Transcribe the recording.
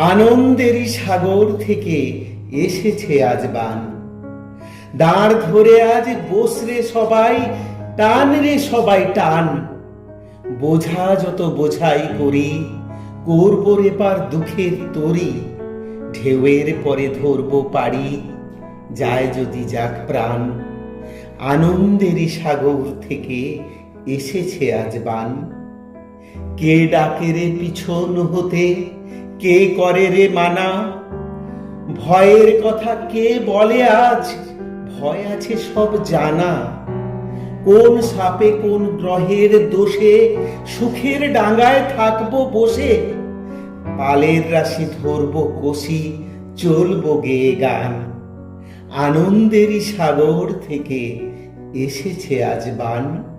আনন্দেরই সাগর থেকে এসেছে আজ বান। দাঁড় ধরে আজ বসরে সবাই টান রে সবাই টান। বোঝা যত বোঝাই করি, করব রে পার দুঃখের তরি। ঢেউয়ের পরে ধরব পারি যায় যদি যাক প্রাণ। আনন্দেরই সাগর থেকে এসেছে আজ বান। কে ডাকে রে পিছন হতে কে করে রে মানা? ভয়ের কথা কে বলে আজ? ভয় আছে সব জানা। কোন সাপে কোন গ্রহের দোষে সুখের ডাঙ্গায় থাকব বসে? পালের রাশি ধরবো কষি, চলবো গেয়ে গান। আনন্দেরই সাগর থেকে এসেছে আজ বান।